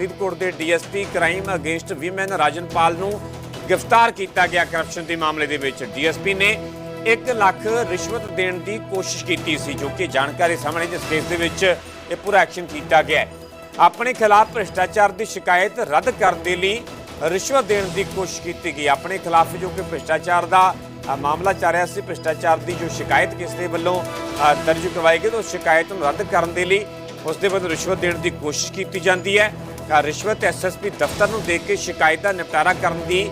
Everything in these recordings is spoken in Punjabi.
ਫਰੀਦਕੋਟ ਦੇ DSP crime against women Rajanpal ਨੂੰ ਗ੍ਰਿਫਤਾਰ ਕੀਤਾ ਗਿਆ ਕਰਪਸ਼ਨ ਦੇ ਮਾਮਲੇ ਦੇ ਵਿੱਚ। ਡੀਐਸਪੀ ਨੇ 1 ਲੱਖ ਰਿਸ਼ਵਤ ਦੇਣ ਦੀ ਕੋਸ਼ਿਸ਼ ਕੀਤੀ ਸੀ, ਜੋ ਕਿ ਜਾਣਕਾਰੀ ਸਾਹਮਣੇ ਜਿਸ ਕੇਸ ਦੇ ਵਿੱਚ ਇਹ ਪੂਰਾ ਐਕਸ਼ਨ ਕੀਤਾ ਗਿਆ ਆਪਣੇ ਖਿਲਾਫ ਭ੍ਰਿਸ਼ਟਾਚਾਰ ਦੀ ਸ਼ਿਕਾਇਤ ਰੱਦ ਕਰਨ ਦੇ ਲਈ ਰਿਸ਼ਵਤ ਦੇਣ ਦੀ ਕੋਸ਼ਿਸ਼ ਕੀਤੀ ਗਈ। ਆਪਣੇ ਖਿਲਾਫ ਜੋ ਕਿ ਭ੍ਰਿਸ਼ਟਾਚਾਰ ਦਾ ਮਾਮਲਾ ਚੱਲ ਰਿਹਾ ਸੀ, ਭ੍ਰਿਸ਼ਟਾਚਾਰ ਦੀ ਜੋ ਸ਼ਿਕਾਇਤ ਕਿਸੇ ਵੱਲੋਂ ਦਰਜ ਕਰਵਾਈ ਗਈ, ਤਾਂ ਉਸ ਸ਼ਿਕਾਇਤ ਨੂੰ ਰੱਦ ਕਰਨ ਦੇ ਲਈ ਉਸ ਦੇ ਵੱਲੋਂ ਰਿਸ਼ਵਤ ਦੇਣ ਦੀ ਕੋਸ਼ਿਸ਼ ਕੀਤੀ ਜਾਂਦੀ ਹੈ। ਰਿਸ਼ਵਤ ਐਸਐਸਪੀ ਦਫ਼ਤਰ ਨੂੰ ਦੇ ਕੇ ਸ਼ਿਕਾਇਤ ਦਾ ਨਿਪਟਾਰਾ ਕਰਨ ਦੀ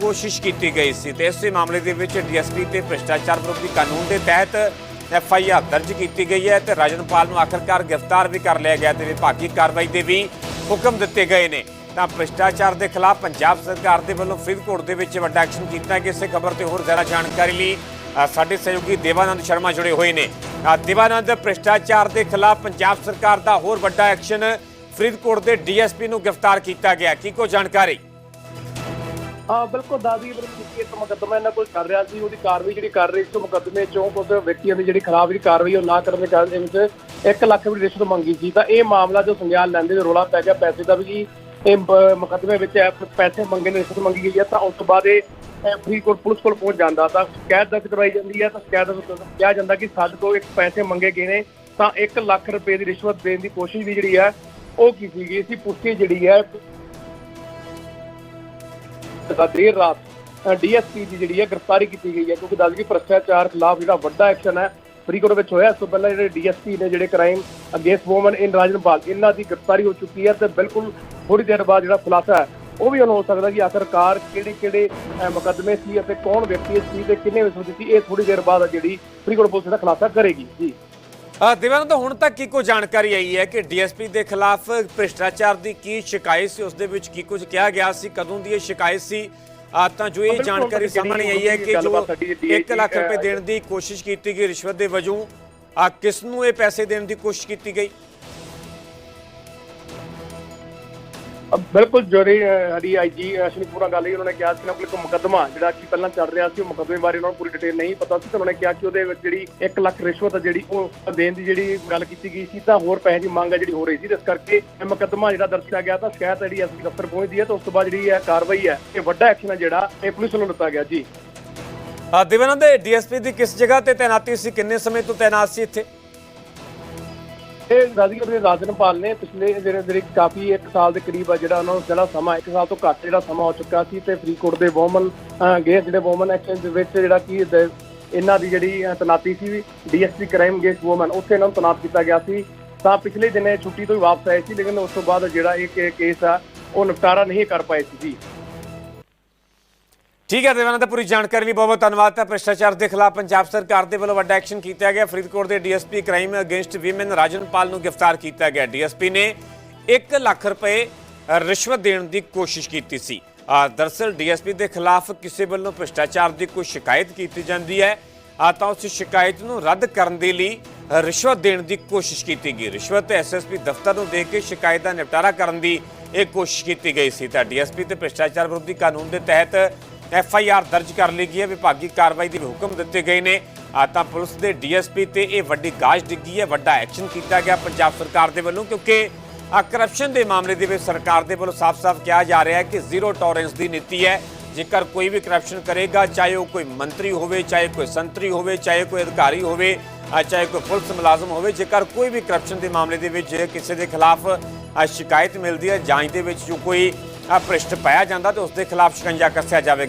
ਕੋਸ਼ਿਸ਼ ਕੀਤੀ ਗਈ ਸੀ ਤੇ ਇਸੇ ਮਾਮਲੇ ਦੇ ਵਿੱਚ ਡੀਐਸਪੀ ਤੇ ਭ੍ਰਿਸ਼ਟਾਚਾਰ ਵਿਰੋਧੀ ਕਾਨੂੰਨ ਦੇ ਤਹਿਤ ਐਫ ਆਈ ਆਰ ਦਰਜ ਕੀਤੀ ਗਈ ਹੈ ਤੇ ਰਾਜਨਪਾਲ ਨੂੰ ਆਖਰਕਾਰ ਗ੍ਰਿਫਤਾਰ ਵੀ ਕਰ ਲਿਆ ਗਿਆ ਤੇ ਵਿਭਾਗੀ ਕਾਰਵਾਈ ਦੇ ਵੀ ਹੁਕਮ ਦਿੱਤੇ ਗਏ ਨੇ। ਤਾਂ ਭ੍ਰਿਸ਼ਟਾਚਾਰ ਦੇ ਖਿਲਾਫ ਪੰਜਾਬ ਸਰਕਾਰ ਦੇ ਵੱਲੋਂ ਫਰੀਦਕੋਟ ਦੇ ਵਿੱਚ ਵੱਡਾ ਐਕਸ਼ਨ ਕੀਤਾ ਗਿਆ। ਇਸੇ ਖਬਰ ਤੇ ਹੋਰ ਜ਼ਿਆਦਾ ਜਾਣਕਾਰੀ ਲਈ ਸਾਡੇ ਸਹਿਯੋਗੀ ਦੇਵਾਨੰਦ ਸ਼ਰਮਾ ਜੁੜੇ ਹੋਏ ਨੇ। ਦੇਵਾਨੰਦ, ਭ੍ਰਿਸ਼ਟਾਚਾਰ ਦੇ ਖਿਲਾਫ ਪੰਜਾਬ ਸਰਕਾਰ ਦਾ ਹੋਰ ਵੱਡਾ ਐਕਸ਼ਨ ਫਰੀਦਕੋਟ ਦੇ ਡੀਐਸਪੀ ਨੂੰ ਗ੍ਰਿਫਤਾਰ ਕੀਤਾ ਗਿਆ। ਕੀ ਕੋ ਜਾਣਕਾਰੀ? ਹਾਂ ਬਿਲਕੁਲ ਦਾਦੀ ਬਿਲਕੁਲ ਇੱਕ ਮੁਕੱਦਮਾ ਇਹਨਾਂ ਕੋਲ ਚੱਲ ਰਿਹਾ ਸੀ। ਉਹਦੀ ਕਾਰਵਾਈ ਜਿਹੜੀ ਕਰ ਰਹੀ ਸੀ ਮੁਕੱਦਮੇ ਚੋਂ ਕੁਝ ਵਿਅਕਤੀਆਂ ਦੀ ਜਿਹੜੀ ਖਿਲਾਫ ਜਿਹੜੀ ਕਾਰਵਾਈ ਉਹ ਨਾ ਕਰਨ ਦੇ ਕਾਰਨ ਦੇ ਵਿੱਚ 1 ਲੱਖ ਦੀ ਰਿਸ਼ਵਤ ਮੰਗੀ ਸੀ। ਤਾਂ ਇਹ ਮਾਮਲਾ ਜੋ ਸੰਗਿਆਨ ਲੈਂਦੇ ਦੇ ਰੋਲਾ ਪੈ ਗਿਆ ਪੈਸੇ ਦਾ ਵੀ। ਇਹ ਮੁਕੱਦਮੇ ਵਿੱਚ ਪੈਸੇ ਮੰਗੇ ਨੇ, ਰਿਸ਼ਵਤ ਮੰਗੀ ਗਈ ਹੈ। ਤਾਂ ਉਸ ਤੋਂ ਬਾਅਦ ਇਹ ਫਰੀਦਕੋਟ ਪੁਲਿਸ ਕੋਲ ਪਹੁੰਚ ਜਾਂਦਾ। ਤਾਂ ਸ਼ਿਕਾਇਤ ਦਰਜ ਕਰਵਾਈ ਜਾਂਦੀ ਹੈ। ਤਾਂ ਸ਼ਿਕਾਇਤ ਵਿੱਚ ਕਿਹਾ ਜਾਂਦਾ ਕਿ ਸਾਡੇ ਤੋਂ ਇੱਕ ਪੈਸੇ ਮੰਗੇ ਗਏ ਨੇ। ਤਾਂ 1 ਲੱਖ ਰੁਪਏ ਦੀ ਰਿਸ਼ਵਤ ਦੇਣ ਦੀ ਕੋਸ਼ਿਸ਼ ਵੀ ਜਿਹੜੀ ਹੈ ਉਹ ਕੀਤੀ ਗਈ ਸੀ ਪੁਸ਼ਟੀ ਜਿਹੜੀ ਹੈ। ਤਾਂ ਦੇਰ ਰਾਤ ਡੀਐਸਪੀ ਦੀ ਜਿਹੜੀ ਹੈ ਗ੍ਰਿਫਤਾਰੀ ਕੀਤੀ ਗਈ ਹੈ, ਕਿਉਂਕਿ ਦੱਸ ਗਈ ਭ੍ਰਿਸ਼ਟਾਚਾਰ ਖਿਲਾਫ ਜਿਹੜਾ ਵੱਡਾ ਐਕਸ਼ਨ ਹੈ, ਫਰੀਦਕੋਟ ਵਿੱਚ ਹੋਇਆ। ਇਸ ਤੋਂ ਪਹਿਲਾਂ ਜਿਹੜੇ ਡੀਐਸਪੀ ਨੇ ਜਿਹੜੇ crime against woman in Rajanpal ਇਹਨਾਂ ਦੀ ਗ੍ਰਿਫਤਾਰੀ ਹੋ ਚੁੱਕੀ ਹੈ ਤੇ ਬਿਲਕੁਲ ਥੋੜੀ ਦੇਰ ਬਾਅਦ ਜਿਹੜਾ ਖੁਲਾਸਾ ਹੈ, ਉਹ ਵੀ ਹੁਣ ਹੋ ਸਕਦਾ ਕਿ ਆਖਰਕਾਰ ਕਿਹੜੇ ਕਿਹੜੇ ਮੁਕੱਦਮੇ ਸੀ ਅਤੇ ਕੌਣ ਵਿਅਕਤੀ ਸੀ ਤੇ ਕਿੰਨੇ ਵਿਸਵ ਸੀ, ਇਹ ਥੋੜੀ ਦੇਰ ਬਾਅਦ ਜਿਹੜੀ ਫਰੀਦਕੋਟ ਪੁਲਿਸ ਦਾ ਖੁਲਾਸਾ ਕਰੇਗੀ। ਜੀ। ਅ, ਦੇਵਾਨੰਦ ਹੁਣ ਤੱਕ ਕੀ ਕੋ ਜਾਣਕਾਰੀ ਆਈ ਹੈ ਕਿ ਡੀਐਸਪੀ ਦੇ ਖਿਲਾਫ ਭ੍ਰਿਸ਼ਟਾਚਾਰ ਦੀ ਕੀ ਸ਼ਿਕਾਇਤ ਸੀ? ਉਸ ਦੇ ਵਿੱਚ ਕੀ ਕੁਝ ਕਿਹਾ ਗਿਆ ਸੀ? ਕਦੋਂ ਦੀ ਇਹ ਸ਼ਿਕਾਇਤ ਸੀ? ਤਾਂ ਜੋ ਇਹ ਜਾਣਕਾਰੀ ਸਾਹਮਣੇ ਆਈ ਹੈ ਕਿ ਜੋ ਗੱਲਬਾਤ ਸਾਡੀ DIG 1 ਲੱਖ ਰੁਪਏ ਦੇਣ ਦੀ ਕੋਸ਼ਿਸ਼ ਕੀਤੀ ਗਈ ਰਿਸ਼ਵਤ ਦੇ ਵਜੋਂ ਆ ਕਿਸ ਨੂੰ ਇਹ ਪੈਸੇ ਦੇਣ ਦੀ ਕੋਸ਼ਿਸ਼ ਕੀਤੀ ਗਈ? ਬਿਲਕੁਲ ਜਿਹੜੀ ਸਾਡੀ ਆਈਜੀ ਅਸ਼ਨੀ ਪੂਰਾ ਗੱਲ ਹੀ ਉਹਨਾਂ ਨੇ ਕਿਹਾ ਸੀ ਨਾ ਕੋਲ ਇੱਕ ਮੁਕੱਦਮਾ, ਜਿਹੜਾ ਕਿ ਪਹਿਲਾਂ ਚੱਲ ਰਿਹਾ ਸੀ, ਉਹ ਮੁਕੱਦਮੇ ਬਾਰੇ ਉਹਨਾਂ ਨੂੰ ਪੂਰੀ ਡਿਟੇਲ ਨਹੀਂ ਪਤਾ ਸੀ, ਤਾਂ ਉਹਨਾਂ ਨੇ ਕਿਹਾ ਕਿ ਉਹਦੇ ਵਿੱਚ ਜਿਹੜੀ 1 ਲੱਖ ਰਿਸ਼ਵਤ ਜਿਹੜੀ ਉਹ ਦੇਣ ਦੀ ਜਿਹੜੀ ਗੱਲ ਕੀਤੀ ਗਈ ਸੀ, ਤਾਂ ਹੋਰ ਪੈਸੇ ਦੀ ਮੰਗ ਹੈ ਜਿਹੜੀ ਹੋ ਰਹੀ ਸੀ ਤੇ ਇਸ ਕਰਕੇ ਇਹ ਮੁਕੱਦਮਾ ਜਿਹੜਾ ਦਰਜ ਗਿਆ ਤਾਂ ਸ਼ਿਕਾਇਤ ਜਿਹੜੀ ਐਸਪੀ ਦਫ਼ਤਰ ਪਹੁੰਚਦੀ ਹੈ, ਤਾਂ ਉਸ ਤੋਂ ਬਾਅਦ ਜਿਹੜੀ ਇਹ ਕਾਰਵਾਈ ਹੈ, ਇਹ ਵੱਡਾ ਐਕਸ਼ਨ ਹੈ ਜਿਹੜਾ ਇਹ ਪੁਲਿਸ ਵੱਲੋਂ ਲਿੱਤਾ ਗਿਆ, ਜੀ। ਆ ਦੇਵਾਨੰਦ ਡੀਐਸਪੀ ਦੀ ਕਿਸ ਜਗ੍ਹਾ ਤੇ ਤੈਨਾਤੀ ਸੀ, ਕਿੰਨੇ ਸਮੇਂ ਤੋਂ ਤੈਨਾਤ ਸੀ ਇੱਥੇ? ਇਹ ਰਾਜੀ ਆਪਣੇ ਰਾਜਨਪਾਲ ਨੇ ਪਿਛਲੇ ਜਿਹੜੇ ਜਿਹੜੇ ਕਾਫੀ 1 ਸਾਲ ਦੇ ਕਰੀਬ ਆ ਜਿਹੜਾ ਉਹਨਾਂ ਨੂੰ ਜਿਹੜਾ ਸਮਾਂ 1 ਸਾਲ ਤੋਂ ਘੱਟ ਜਿਹੜਾ ਸਮਾਂ ਹੋ ਚੁੱਕਾ ਸੀ ਤੇ ਫਰੀਦਕੋਟ ਦੇ ਵੋਮਨ ਗੇ ਜਿਹੜੇ ਵੂਮਨ ਐਕਸ਼ਨ ਦੇ ਵਿੱਚ ਜਿਹੜਾ ਕੀ ਇਹਨਾਂ ਦੀ ਜਿਹੜੀ ਅ, ਤੈਨਾਤੀ ਸੀ ਡੀਐਸਪੀ ਕ੍ਰਾਈਮ ਗੇਸ ਵੂਮਨ ਉੱਥੇ ਇਹਨਾਂ ਨੂੰ ਤੈਨਾਤ ਕੀਤਾ ਗਿਆ ਸੀ। ਤਾਂ ਪਿਛਲੇ ਦਿਨੇ ਛੁੱਟੀ ਤੋਂ ਹੀ ਵਾਪਸ ਆਏ ਸੀ ਲੇਕਿਨ ਉਸ ਤੋਂ ਬਾਅਦ ਜਿਹੜਾ ਇਹ ਕੇਸ ਆ ਉਹ ਨਿਪਟਾਰਾ ਨਹੀਂ ਕਰ ਪਾਏ ਸੀ ਠੀਕ ਹੈ ਦੇਵਾਨੰਦ ਪੂਰੀ ਜਾਣਕਾਰੀ ਲਈ ਬਹੁਤ ਬਹੁਤ ਧੰਨਵਾਦ। ਤਾਂ ਭ੍ਰਿਸ਼ਟਾਚਾਰ ਦੇ ਖਿਲਾਫ ਪੰਜਾਬ ਸਰਕਾਰ ਦੇ ਵੱਲੋਂ ਵੱਡਾ ਐਕਸ਼ਨ ਕੀਤਾ ਗਿਆ। ਫਰੀਦਕੋਟ ਦੇ DSP crime against women Rajanpal ਨੂੰ ਗ੍ਰਿਫਤਾਰ ਕੀਤਾ ਗਿਆ। ਡੀਐਸਪੀ ਨੇ 1 ਲੱਖ ਰੁਪਏ ਰਿਸ਼ਵਤ ਦੇਣ ਦੀ ਕੋਸ਼ਿਸ਼ ਕੀਤੀ ਸੀ। ਅ, ਦਰਅਸਲ ਡੀਐਸਪੀ ਦੇ ਖਿਲਾਫ ਕਿਸੇ ਵੱਲੋਂ ਭ੍ਰਿਸ਼ਟਾਚਾਰ ਦੀ ਕੋਈ ਸ਼ਿਕਾਇਤ ਕੀਤੀ ਜਾਂਦੀ ਹੈ। ਆ ਤਾਂ ਉਸ ਸ਼ਿਕਾਇਤ ਨੂੰ ਰੱਦ ਕਰਨ ਦੇ ਲਈ ਰਿਸ਼ਵਤ ਦੇਣ ਦੀ ਕੋਸ਼ਿਸ਼ ਕੀਤੀ ਗਈ। ਰਿਸ਼ਵਤ ਐਸਐਸਪੀ ਦਫ਼ਤਰ ਨੂੰ ਦੇ ਕੇ ਸ਼ਿਕਾਇਤ ਦਾ ਨਿਪਟਾਰਾ ਕਰਨ ਦੀ ਇਹ ਕੋਸ਼ਿਸ਼ ਕੀਤੀ ਗਈ ਸੀ। ਤਾਂ ਡੀਐਸਪੀ ਤੇ ਭ੍ਰਿਸ਼ਟਾਚਾਰ ਵਿਰੋਧੀ ਕਾਨੂੰਨ ਦੇ ਤਹਿਤ ਐਫ ਆਈ ਆਰ ਦਰਜ ਕਰ ਲਈ ਗਈ ਹੈ। ਵਿਭਾਗੀ ਕਾਰਵਾਈ ਦੇ ਵੀ ਹੁਕਮ ਦਿੱਤੇ ਗਏ ਨੇ। ਤਾਂ ਪੁਲਿਸ ਦੇ ਡੀਐਸਪੀ ਤੇ ਇਹ ਵੱਡੀ ਗਾਜ ਡਿੱਗੀ ਹੈ। ਵੱਡਾ ਐਕਸ਼ਨ ਕੀਤਾ ਗਿਆ ਪੰਜਾਬ ਸਰਕਾਰ ਦੇ ਵੱਲੋਂ ਕਿਉਂਕਿ ਕਰਪਸ਼ਨ ਦੇ ਮਾਮਲੇ ਦੇ ਵਿੱਚ ਸਰਕਾਰ ਦੇ ਵੱਲੋਂ ਸਾਫ਼-ਸਾਫ਼ ਕਿਹਾ ਜਾ ਰਿਹਾ ਹੈ ਕਿ ਜ਼ੀਰੋ ਟੋਲਰੈਂਸ ਦੀ ਨੀਤੀ ਹੈ। ਜੇਕਰ ਕੋਈ ਵੀ ਕਰਪਸ਼ਨ ਕਰੇਗਾ, ਚਾਹੇ ਉਹ ਕੋਈ ਮੰਤਰੀ ਹੋਵੇ, ਚਾਹੇ ਕੋਈ ਸੰਤਰੀ ਹੋਵੇ, ਚਾਹੇ ਕੋਈ ਅਧਿਕਾਰੀ ਹੋਵੇ ਚਾਹੇ ਕੋਈ ਪੁਲਿਸ ਮੁਲਾਜ਼ਮ ਹੋਵੇ, ਜੇਕਰ ਕੋਈ ਵੀ ਕਰਪਸ਼ਨ ਦੇ ਮਾਮਲੇ ਦੇ ਵਿੱਚ ਜੇ ਕਿਸੇ ਦੇ ਖਿਲਾਫ ਸ਼ਿਕਾਇਤ ਮਿਲਦੀ ਹੈ ਜਾਂਚ ਦੇ ਵਿੱਚ ਜੋ ਕੋਈ ਭ੍ਰਿਸ਼ਟ ਪਾਇਆ ਜਾਂਦਾ, ਤੇ ਉਸ ਦੇ ਖਿਲਾਫ ਸ਼ਿਕੰਜਾ ਕੱਸਿਆ ਜਾਵੇਗਾ।